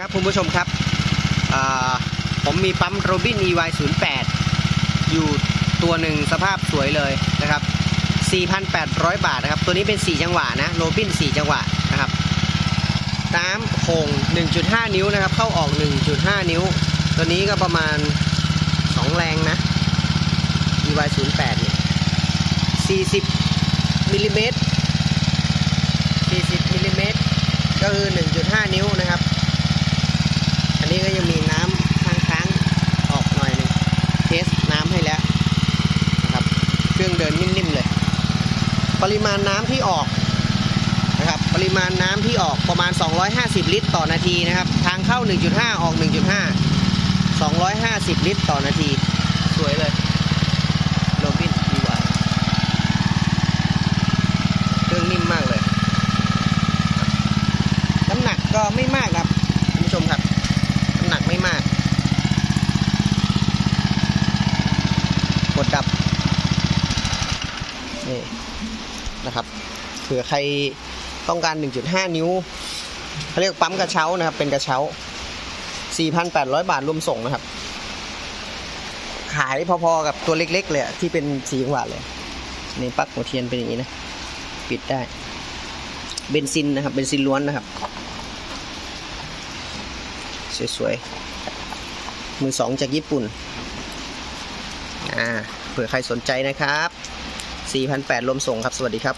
ครับคุณผู้ชมครับผมมีปั๊มโรบิน EY 0 8 อยู่ตัวหนึ่งสภาพสวยเลยนะครับ 4,800 บาทนะครับ ตัวนี้เป็น 4 จังหวะนะโรบิน 4 จังหวะนะครับน้ำโคง1.5 นิ้วนะครับ เข้าออก 1.5 นิ้ว ตัวนี้ก็ประมาณ 2 แรงนะ EY 0 8 เนี่ย40มิลลิเมตร40มิลลิเมตรก็คือ 1.5 นิ้วนะครับ นี้ก็ยังมีน้ำค้างๆออกหน่อยหนึงเทสน้ำให้แล้วนะครับเครื่องเดินนิ่มๆเลย ปริมาณน้ำที่ออกนะครับปริมาณน้ำที่ออกประมาณ 250 ลิตรต่อนาทีนะครับ ทางเข้า 1.5 ออก 1.5 250 ลิตรต่อนาที สวยเลยโรบินดีวเครื่องนิ่มมากเลยน้ำหนักก็ไม่มากครับคุณผู้ชมครับ น้ำหนักไม่มาก กดดับ นี่นะครับเผื่อใครต้องการ 1.5 นิ้วเขาเรียกปั๊มกระเช้านะครับ เป็นกระเช้า 4,800 บาทรวมส่งนะครับ ขายพอๆกับตัวเล็ก ๆ เลยที่เป็นสีหวะเลยนี่ปลั๊กหัวเทียนเป็นอย่างนี้นะ ปิดได้ เบนซินนะครับ เบนซินล้วนนะครับ สวยๆ มือสองจากญี่ปุ่น อ่า เผื่อใครสนใจนะครับ 4,800รวมส่งครับ สวัสดีครับ